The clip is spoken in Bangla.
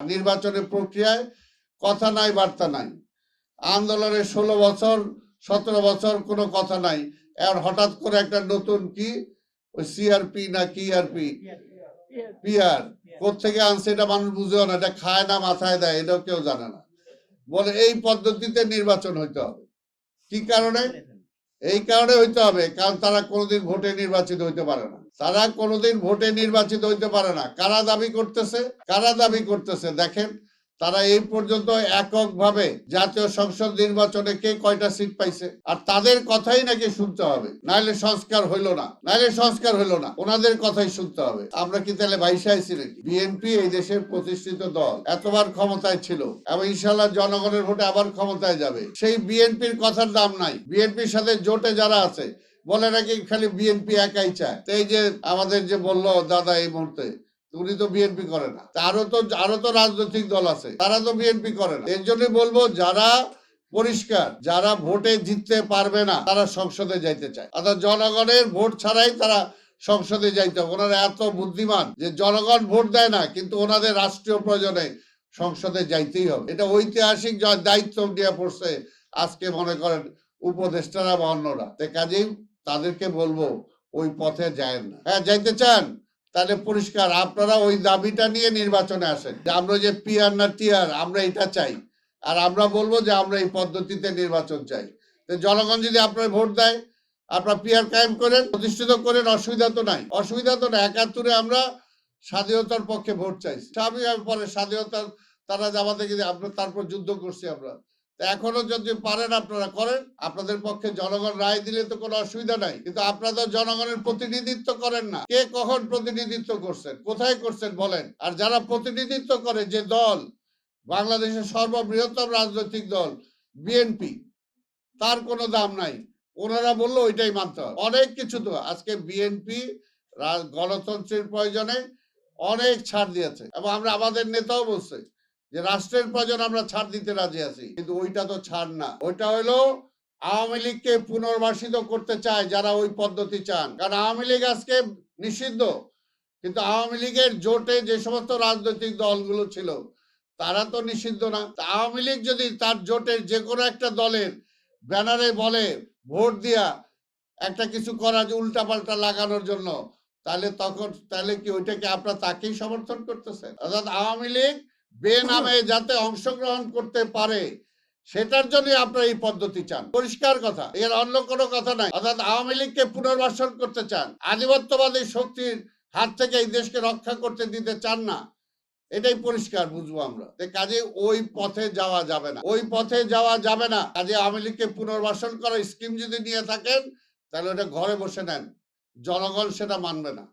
নির্বাচনের প্রক্রিয়ায় কথা নাই, বার্তা নাই। আন্দোলনের ষোলো বছর, সতেরো বছর কোনো কথা নাই। আর হঠাৎ করে একটা নতুন কি? সিআরপি না কি আরপি পিআর কোথেকে আনছে এটা মানুষ বুঝেও না, এটা খায় না, মাথায় দেয়, এটাও কেউ জানে না। বলে এই পদ্ধতিতে নির্বাচন হইতে হবে। কি কারণে? এই কারণে হইতে হবে, কারণ তারা কোনোদিন ভোটে নির্বাচিত হইতে পারে না। তারা কোনোদিন ভোটে নির্বাচিত হইতে পারে না। কারা দাবি করতেছে? কারা দাবি করতেছে? দেখেন, তারা এই পর্যন্ত এককভাবে জাতীয় সংসদ নির্বাচনে কে কয়টা সিট পাইছে? আর তাদের কথাই নাকি শুনতে হবে। নাইলে সংস্কার হইল না। নাইলে সংস্কার হইল না। ওনাদের কথাই শুনতে হবে। আমরা কি তাহলে বাইশে আইছি নাকি? বিএনপি এই দেশের প্রতিষ্ঠিত দল। এতবার ক্ষমতায় ছিল। এবং ইনশাল্লাহ জনগণের ভোটে আবার ক্ষমতায় যাবে। সেই বিএনপির কথার দাম নাই। বিএনপির সাথে জোটে যারা আছে বলে নাকি খালি বিএনপি একাই চায়। তো এই যে আমাদের যে বলল দাদা এই মুহূর্তে, উনি তো বিএনপি করে না। আরও তো আরও তো রাজনৈতিক দল আছে, তারা তো বিএনপি করে না। এর জন্য বলব, যারা পরিষ্কার, যারা ভোটে জিততে পারবে না, তারা সংসদে যাইতে চায়। অর্থাৎ জনগণের ভোট ছাড়াই তারা সংসদে যাইতে হবে। ওনারা এত বুদ্ধিমান যে জনগণ ভোট দেয় না, কিন্তু ওনাদের রাষ্ট্রীয় প্রয়োজনে সংসদে যাইতেই হবে। এটা ঐতিহাসিক দায়িত্ব দিয়ে পড়ছে, আজকে মনে করেন উপদেষ্টারা বা অন্যরা। কাজেই তাদেরকে বলব, ওই পথে যায় না। হ্যাঁ যাইতে চান, তাহলে পরিষ্কার। আপনারা ওই দাবিটা নিয়ে নির্বাচনে আসেন। যে আমরা যে পিয়ার না টিয়ার, আমরা এটা চাই। আর আমরা বলব যে আমরা এই পদ্ধতিতে নির্বাচন চাই। জনগণ যদি আপনার ভোট দেয়, আপনার পিয়ার কায়েম করেন, প্রতিষ্ঠিত করেন, অসুবিধা তো নাই। অসুবিধা তো না একাত্তরে আমরা স্বাধীনতার পক্ষে ভোট চাইছি। স্বাভাবিকভাবে পরে স্বাধীনতার, তারা আমাদের কিন্তু আমরা তারপর যুদ্ধ করছি আমরা। এখনও যদি পারেন আপনারা করেন। আপনাদের পক্ষে জনগণ রায় দিলে তো কোনো অসুবিধা নাই। কিন্তু আপনারা জনগণের প্রতিনিধিত্ব করেন না। কে কখন প্রতিনিধিত্ব করছেন? কোথায় করছেন বলেন। আর যারা প্রতিনিধিত্ব করে যে দল, বাংলাদেশের সর্ববৃহত্তম রাজনৈতিক দল, বিএনপি, তার কোনো দাম নাই। ওনারা বলল ওইটাই মানতে হবে। অনেক কিছু তো। আজকে বিএনপি গণতন্ত্রের প্রয়োজনে অনেক ছাড় দিয়েছে। এবং আমরা আমাদের নেতাও বলছে। যে রাষ্ট্রের প্রয়োজন আমরা ছাড় দিতে রাজি আছি। কিন্তু ওইটা তো ছাড় না। ওইটা হলো আওয়ামী লীগকে পুনর্বাসিত করতে চায় যারা ওই পদ্ধতি চান। কারণ আওয়ামী লীগ আজকে নিষিদ্ধ। কিন্তু আওয়ামী লীগের জোটে যে সমস্ত রাজনৈতিক দলগুলো ছিল, তারা তো নিষিদ্ধ না। আওয়ামী লীগ যদি তার জোটের যে কোনো একটা দলের ব্যানারে বলে, ভোট দিয়া একটা কিছু করা উল্টা পাল্টা লাগানোর জন্য, তাহলে তখন, তাহলে কি ওইটাকে আপনারা তাকেই সমর্থন করতেছেন? অর্থাৎ আওয়ামী লীগ বেনামে যাতে অংশগ্রহণ করতে পারে, সেটার জন্য আপনারা এই পদ্ধতি চান। পরিষ্কার কথা, এর অন্য কোনো কথা নাই। অর্থাৎ আওয়ামী লীগকে পুনর্বাসন করতে চান, আধিপত্যবাদী শক্তির হাত থেকে এই দেশকে রক্ষা করতে দিতে চান না, এটাই পরিষ্কার বুঝব আমরা। যে কাজে ওই পথে যাওয়া যাবে না। ওই পথে যাওয়া যাবে না। কাজে আওয়ামী লীগকে পুনর্বাসন করার স্কিম যদি নিয়ে থাকেন, তাহলে ওটা ঘরে বসে নেন। জনগণ সেটা মানবে না।